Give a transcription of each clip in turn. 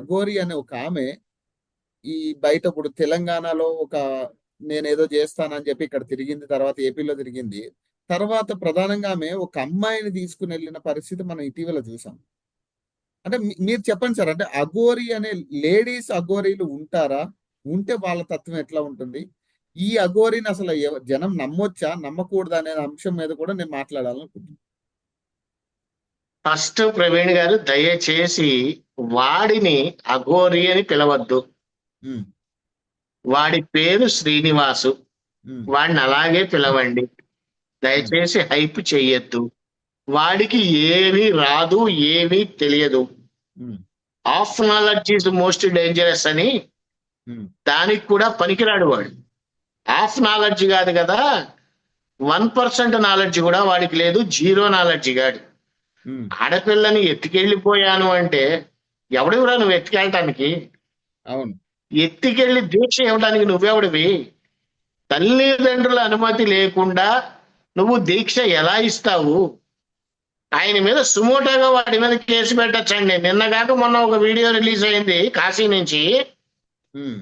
అఘోరి అనే ఒక ఆమె ఈ బయట ఇప్పుడు తెలంగాణలో ఒక నేనేదో చేస్తానని చెప్పి ఇక్కడ తిరిగింది తర్వాత ఏపీలో తిరిగింది. తర్వాత ప్రధానంగా ఆమె ఒక అమ్మాయిని తీసుకుని వెళ్ళిన పరిస్థితి మనం ఇటీవల చూసాం. అంటే మీరు చెప్పండి సార్ అంటే అఘోరి అనే లేడీస్ అఘోరీలు ఉంటారా? ఉంటే వాళ్ళ తత్వం ఎట్లా ఉంటుంది? ఈ అఘోరిని అసలు జనం నమ్మొచ్చా? నమ్మకూడదు? అనే అంశం మీద కూడా నేను మాట్లాడాలనుకుంటున్నాను ఫస్ట్ ప్రవీణ్ గారు దయచేసి వాడిని అఘోరి అని పిలవద్దు. వాడి పేరు శ్రీనివాసు. వాడిని అలాగే పిలవండి. దయచేసి హైప్ చెయ్యొద్దు. వాడికి ఏమీ రాదు ఏమీ తెలియదు. Half knowledge is most dangerous అని దానికి కూడా పనికిరాడు వాడు. హాఫ్ నాలెడ్జ్ కాదు కదా. వన్ పర్సెంట్ నాలెడ్జ్ కూడా వాడికి లేదు జీరో నాలెడ్జ్ గాడు ఉమ్, ఆడపిల్లని ఎత్తుకెళ్ళిపోయాను అంటే ఎవడెవరా నువ్వు ఎత్తుకెళ్ళటానికి? అవును. ఎత్తుకెళ్ళి దీక్ష ఇవ్వడానికి నువ్వెవడివి? తల్లిదండ్రుల అనుమతి లేకుండా నువ్వు దీక్ష ఎలా ఇస్తావు? ఆయన మీద సుమోటోగా వాడి మీద కేసు పెట్టచ్చండి. నిన్న కాక మొన్న ఒక వీడియో రిలీజ్ అయింది కాశీ నుంచి.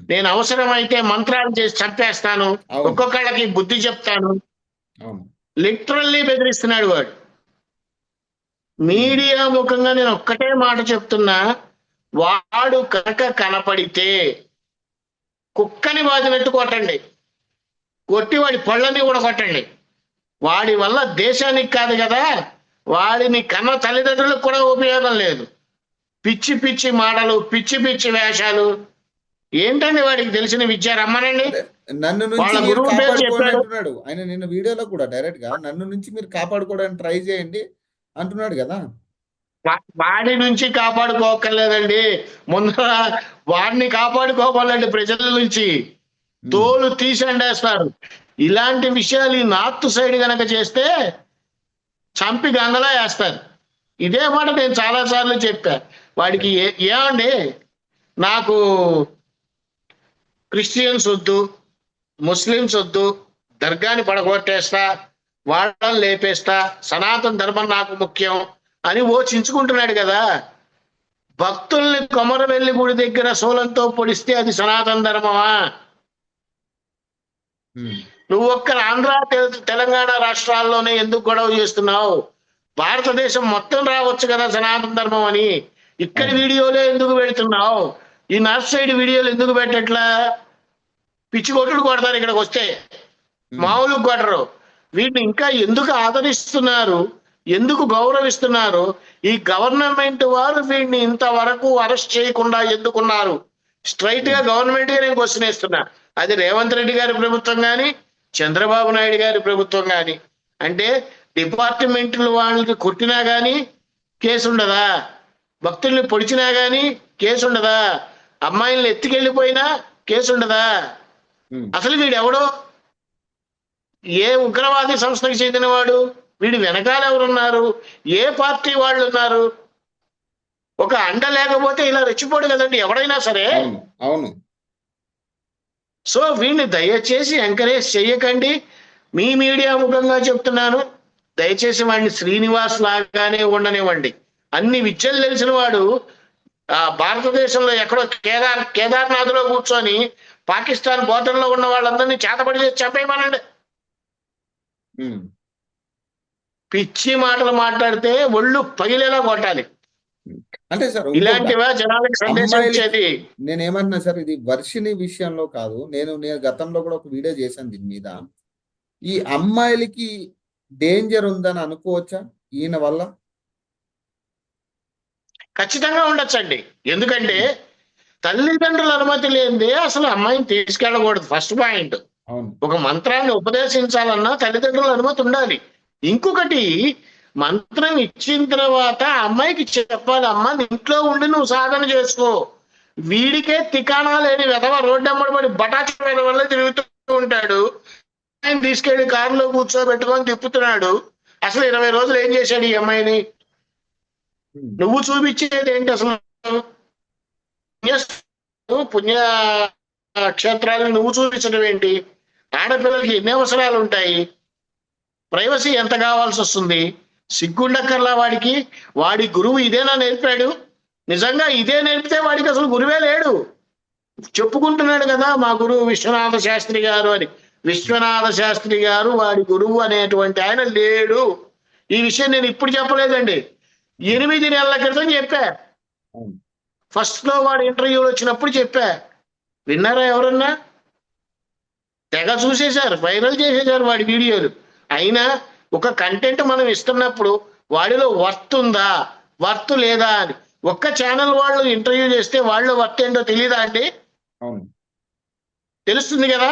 నేను అవసరమైతే మంత్రాలు చేసి చంపేస్తాను. ఒక్కొక్కళ్ళకి బుద్ధి చెప్తాను. లిటరల్లీ బెదిరిస్తున్నాడు వాడు. మీడియా ముఖంగా నేను ఒక్కటే మాట చెప్తున్నా వాడు కనుక కనపడితే కుక్కని బాధినట్టు కొట్టండి. కొట్టి వాడి పళ్ళని కూడా కొట్టండి. వాడి వల్ల దేశానికి కాదు కదా వాడిని కన్న తల్లిదండ్రులకు కూడా ఉపయోగం లేదు. పిచ్చి పిచ్చి మాటలు పిచ్చి పిచ్చి వేషాలు. ఏంటండి వాడికి తెలిసిన విద్య? రమ్మనండి. నన్ను నుంచి గురువు ఆయన నిన్న వీడియోలో కూడా డైరెక్ట్గా నన్ను నుంచి మీరు కాపాడుకోవడానికి ట్రై చేయండి. అంటున్నాడు కదా. వాడి నుంచి కాపాడుకోకర్లేదండి. ముందర వాడిని కాపాడుకోవాలండి ప్రజల నుంచి. తోలు తీసండేస్తారు ఇలాంటి విషయాలు ఈ నార్త్ సైడ్ గనక చేస్తే చంపి గంగలా వేస్తారు. ఇదే మాట నేను చాలా సార్లు చెప్పా. వాడికి ఏ- ఏమండి? నాకు క్రిస్టియన్స్ వద్దు ముస్లిమ్స్ వద్దు దర్గాని పడగొట్టేస్తా వాళ్ళని లేపేస్తా సనాతన ధర్మం నాకు ముఖ్యం అని ఓ చించుకుంటున్నాడు కదా. భక్తుల్ని కొమరవెల్లి గుడి దగ్గర సోలంతో పొడిస్తే అది సనాతన ధర్మమా? నువ్వు ఒక్క ఆంధ్ర తెల- తెలంగాణ రాష్ట్రాల్లోనే ఎందుకు గొడవ చేస్తున్నావు? భారతదేశం మొత్తం రావచ్చు కదా సనాతన ధర్మం అని. ఇక్కడి వీడియోలే ఎందుకు పెడుతున్నావు? ఈ నార్త్ సైడ్ వీడియోలు ఎందుకు పెట్టట్లా? పిచ్చి కొట్టుడు కొడతారు ఇక్కడికి వస్తే. మామూలు కొట్టరు. వీటిని ఇంకా ఎందుకు ఆదరిస్తున్నారు? ఎందుకు గౌరవిస్తున్నారు? ఈ గవర్నమెంట్ వారు వీడిని ఇంతవరకు అరెస్ట్ చేయకుండా ఎందుకున్నారు? స్ట్రైట్గా గవర్నమెంట్గా నేను క్వశ్చన్ వేస్తున్నా. అది రేవంత్ రెడ్డి గారి ప్రభుత్వం కానీ చంద్రబాబు నాయుడు గారి ప్రభుత్వం కానీ అంటే డిపార్ట్మెంట్లు వాళ్ళకి కొట్టినా గానీ కేసు ఉండదా? భక్తుల్ని పొడిచినా గానీ కేసు ఉండదా? అమ్మాయిల్ని ఎత్తుకెళ్ళిపోయినా కేసు ఉండదా? అసలు వీడు ఎవడో ఏ ఉగ్రవాది సంస్థకి చెందినవాడు? వీడి వెనకాల ఎవరున్నారు? ఏ పార్టీ వాళ్ళు ఉన్నారు? ఒక అండ లేకపోతే ఇలా రెచ్చిపోడు కదండి ఎవడైనా సరే. అవును సో వీడిని దయచేసి ఎంకరేజ్ చేయకండి మీ మీడియా ముఖంగా చెప్తున్నాను. దయచేసి వాడిని శ్రీనివాస్ లాగానే ఉండనివ్వండి. అన్ని విద్యలు తెలిసిన వాడు ఆ భారతదేశంలో ఎక్కడో కేదార్ కేదార్నాథ్లో కూర్చొని పాకిస్తాన్ బోర్డర్లో ఉన్న వాళ్ళందరినీ చేతపడి చేసి చంపేయమనండి. ఉమ్, పిచ్చి మాటలు మాట్లాడితే ఒళ్ళు పగిలేలా కొట్టాలి. అంటే సార్ ఇలాంటివా జనాలకు సందేశం ఇచ్చేది? నేను ఏమంటున్నా సార్ ఇది వర్షిని విషయంలో కాదు. నేను నేను గతంలో కూడా ఒక వీడియో చేశాను దీని మీద. ఈ అమ్మాయిలకి డేంజర్ ఉందని అనుకోవచ్చా ఈయన వల్ల? ఖచ్చితంగా ఉండొచ్చండి. ఎందుకంటే తల్లిదండ్రుల అనుమతి లేనిదే అసలు అమ్మాయిని తీసుకెళ్ళకూడదు. First point. ఒక మంత్రాన్ని ఉపదేశించాలన్నా తల్లిదండ్రుల అనుమతి ఉండాలి. ఇంకొకటి మంత్రం ఇచ్చిన తర్వాత అమ్మాయికి చెప్పాలి అమ్మ ఇంట్లో ఉండి నువ్వు సాధన చేసుకో. వీడికే తికాణా లేని వెధవ రోడ్డు అమ్మడి పడి బటాచి మీద వల్ల తిరుగుతూ ఉంటాడు. ఆయన తీసుకెళ్ళి కారులో కూర్చోబెట్టుకొని తిప్పుతున్నాడు. అసలు ఇరవై రోజులు ఏం చేశాడు ఈ అమ్మాయిని? నువ్వు చూపించేది ఏంటి అసలు? పుణ్య పుణ్య క్షేత్రాలను నువ్వు చూపించడం ఏంటి? ఆడపిల్లలకి ఎన్ని అవసరాలు ఉంటాయి? ప్రైవసీ ఎంత కావాల్సి వస్తుంది? సిగ్గుండక్కర్లా వాడికి? వాడి గురువు ఇదేనా నేర్పాడు? నిజంగా ఇదే నేర్పితే వాడికి అసలు గురువే లేడు. చెప్పుకుంటున్నాడు కదా మా గురువు విశ్వనాథ శాస్త్రి గారు అని. విశ్వనాథ శాస్త్రి గారు వాడి గురువు అనేటువంటి ఆయన లేడు. ఈ విషయం నేను ఇప్పుడు చెప్పలేదండి. ఎనిమిది నెలల క్రితం చెప్పా. ఫస్ట్లో వాడు ఇంటర్వ్యూలు వచ్చినప్పుడు చెప్పా. విన్నారా ఎవరన్నా? తెగ చూసేశారు వైరల్ చేసేశారు వాడి వీడియోలు. అయినా ఒక కంటెంట్ మనం ఇస్తున్నప్పుడు వాడిలో వర్త్ ఉందా? వర్త్ లేదా అని. ఒక్క ఛానల్ వాళ్ళు ఇంటర్వ్యూ చేస్తే వాళ్ళ వర్త్ ఏంటో తెలియదా అండి? తెలుస్తుంది కదా.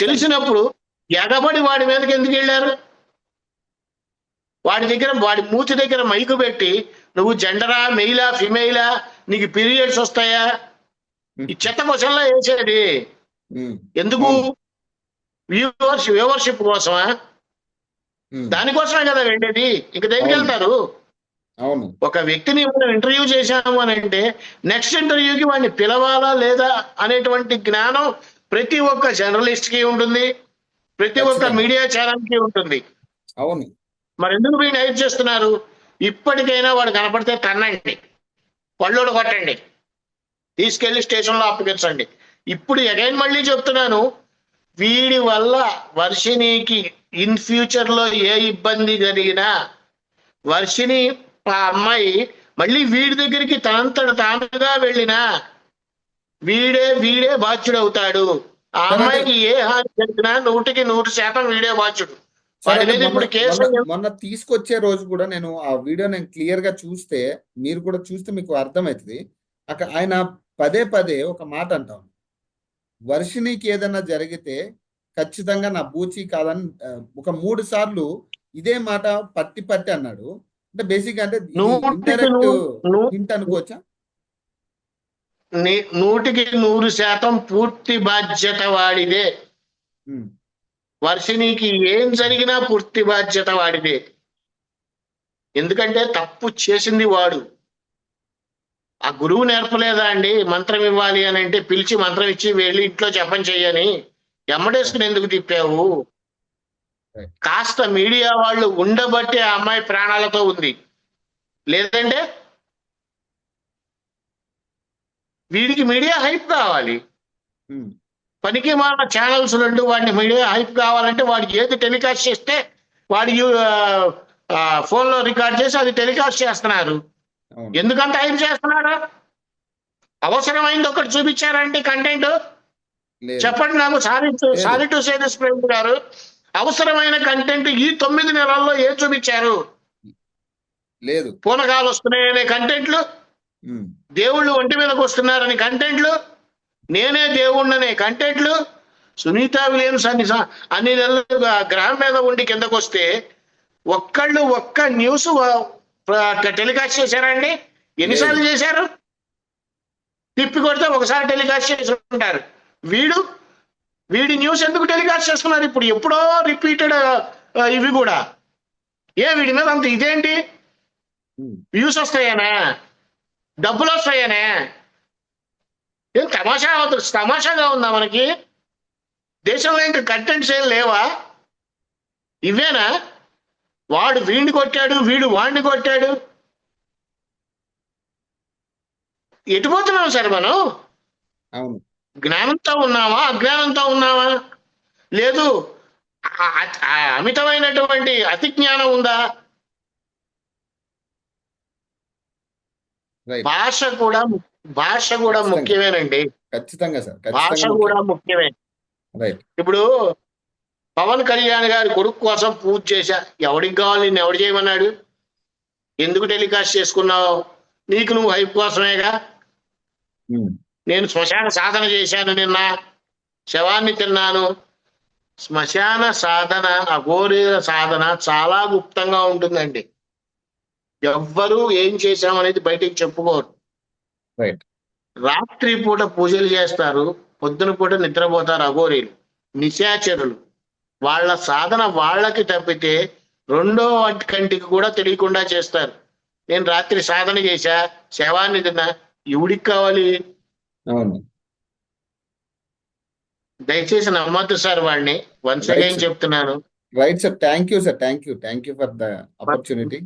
తెలిసినప్పుడు ఎగబడి వాడి మీదకి ఎందుకు వెళ్ళారు? వాడి దగ్గర వాడి మూతి దగ్గర మైకు పెట్టి నువ్వు జెండరా మెయిలా ఫిమేలా నీకు పీరియడ్స్ వస్తాయా? ఈ చెత్త క్వశ్చన్లో వేసేది. ఎందుకు. వ్యూవర్స్ వ్యూవర్షిప్ కోసమా? ఉమ్, దానికోసమే కదా వెళ్ళేది. ఇంక దేనికి. వెళ్తారు? అవును. ఒక వ్యక్తిని మనం ఇంటర్వ్యూ చేశాము అని అంటే నెక్స్ట్ ఇంటర్వ్యూకి వాడిని పిలవాలా లేదా అనేటువంటి జ్ఞానం ప్రతి ఒక్క జర్నలిస్ట్కి ఉంటుంది. ప్రతి ఒక్క. మీడియా ఛానల్కి ఉంటుంది. అవును. మరి ఎందుకు వీడిని హైప్ చేస్తున్నారు? ఇప్పటికైనా వాడు కనపడితే తన్నండి. పళ్ళోడు కొట్టండి. తీసుకెళ్ళి స్టేషన్లో అప్పగించండి. ఇప్పుడు అగైన్ మళ్ళీ చెప్తున్నాను వీడి వల్ల వర్షినికి ఇన్ ఫ్యూచర్లో ఏ ఇబ్బంది జరిగినా వర్షిని ఆ అమ్మాయి మళ్ళీ వీడి దగ్గరికి తనంతట తానుగా వెళ్ళినా వీడే వీడే బాధ్యుడవుతాడు. ఆ. అమ్మాయికి ఏ హాని జరిగినా నూటికి నూరు శాతం వీడే బాధ్యుడు. మొన్న తీసుకొచ్చే రోజు కూడా నేను ఆ వీడియో నేను క్లియర్గా చూస్తే మీరు కూడా చూస్తే మీకు అర్థమవుతుంది. అక్కడ ఆయన పదే పదే ఒక మాట అంటాం వర్షినికి ఏదైనా జరిగితే ఖచ్చితంగా నా బూచి కాదని ఒక మూడు సార్లు ఇదే మాట పట్టి పట్టి అన్నాడు. అంటే బేసిక్ అంటే ఇండైరెక్ట్ హింట్ అనుకోవచ్చా? నూటికి నూరు శాతం పూర్తి బాధ్యత వాడిదే. ఉమ్, వర్షినికి ఏం జరిగినా పూర్తి బాధ్యత వాడిదే. ఎందుకంటే తప్పు చేసింది వాడు. ఆ గురువు నేర్పలేదా అండి? మంత్రం ఇవ్వాలి అని అంటే పిలిచి మంత్రం ఇచ్చి వెళ్ళి ఇంట్లో జపం చెయ్యని ఎమ్మడేసుకుని ఎందుకు తిప్పావు. కాస్త మీడియా వాళ్ళు ఉండబట్టి ఆ అమ్మాయి ప్రాణాలతో ఉంది. లేదంటే వీడికి మీడియా హైప్ కావాలి. పనికి మాల ఛానల్స్ రెండు వాడిని మీడియా హైప్ కావాలంటే వాడికి ఏది టెలికాస్ట్ చేస్తే వాడి ఫోన్లో రికార్డ్ చేసి అది టెలికాస్ట్ చేస్తున్నారు. ఎందుకంత హైప్ చేస్తున్నారు అవసరమైంది ఒకటి చూపించారంటే కంటెంట్. చెప్పండి నాకు sorry sorry to say this Prem గారు. అవసరమైన కంటెంట్ ఈ తొమ్మిది నెలల్లో ఏం చూపించారు? లేదు. పూనకాలు వస్తున్నాయనే కంటెంట్లు. దేవుళ్ళు ఒంటి మీదకి వస్తున్నారని కంటెంట్లు. నేనే దేవుణ్ణనే కంటెంట్లు. సునీత విలియమ్స్ అన్ని అన్ని నెలలు గ్రహం మీద ఉండి కిందకు వస్తే ఒక్కళ్ళు ఒక్క న్యూస్ టెలికాస్ట్ చేశారండి? ఎన్నిసార్లు చేశారు? తిప్పి కొడితే ఒకసారి టెలికాస్ట్ చేసి ఉంటారు వీడు వీడి న్యూస్ ఎందుకు టెలికాస్ట్ చేస్తున్నారు? ఇప్పుడు ఎప్పుడో రిపీటెడ్ ఇవి కూడా. ఏ వీడి మీద అంత ఇదేంటి? వ్యూస్ వస్తాయనా? డబ్బులు వస్తాయనే? ఏం తమాషా అవుతుంది తమాషాగా ఉందా మనకి? దేశంలో ఇంకా కంటెంట్స్ ఏం లేవా? ఇవేనా? వాడు వీడిని కొట్టాడు వీడు వాడిని కొట్టాడు. ఎటుపోతున్నాం సార్ మనం? జ్ఞానంతో ఉన్నామా అజ్ఞానంతో ఉన్నామా లేదు. అమితమైనటువంటి అతి జ్ఞానం ఉందా భాష కూడా భాష కూడా. ముఖ్యమేనండి. ఖచ్చితంగా సార్ భాష కూడా ముఖ్యమే. ఇప్పుడు పవన్ కళ్యాణ్ గారి కొడుకు కోసం పూజ చేశా. ఎవడికి కావాలి? నిన్ను ఎవడు చేయమన్నాడు? ఎందుకు టెలికాస్ట్ చేసుకున్నావు? నీకు నువ్వు హైప్ కోసమేగా? నేను శ్మశాన సాధన చేశాను నిన్న. శవాన్ని తిన్నాను. శ్మశాన సాధన అఘోరీల సాధన చాలా గుప్తంగా ఉంటుందండి. ఎవ్వరూ ఏం చేశామనేది బయటికి చెప్పుకోరు. రాత్రి పూట పూజలు చేస్తారు. పొద్దున పూట నిద్రపోతారు అఘోరీలు నిశాచరులు. వాళ్ళ సాధన వాళ్ళకి తప్పితే రెండో వాటి కంటికి కూడా తెలియకుండా చేస్తారు. నేను రాత్రి సాధన చేశా శవాన్ని తిన్నా ఎవడికి కావాలి? దయచేసి నమ్మద్దు సార్ వాడిని. Once again. చెప్తున్నాను. Right sir thank you sir thank you thank you for the opportunity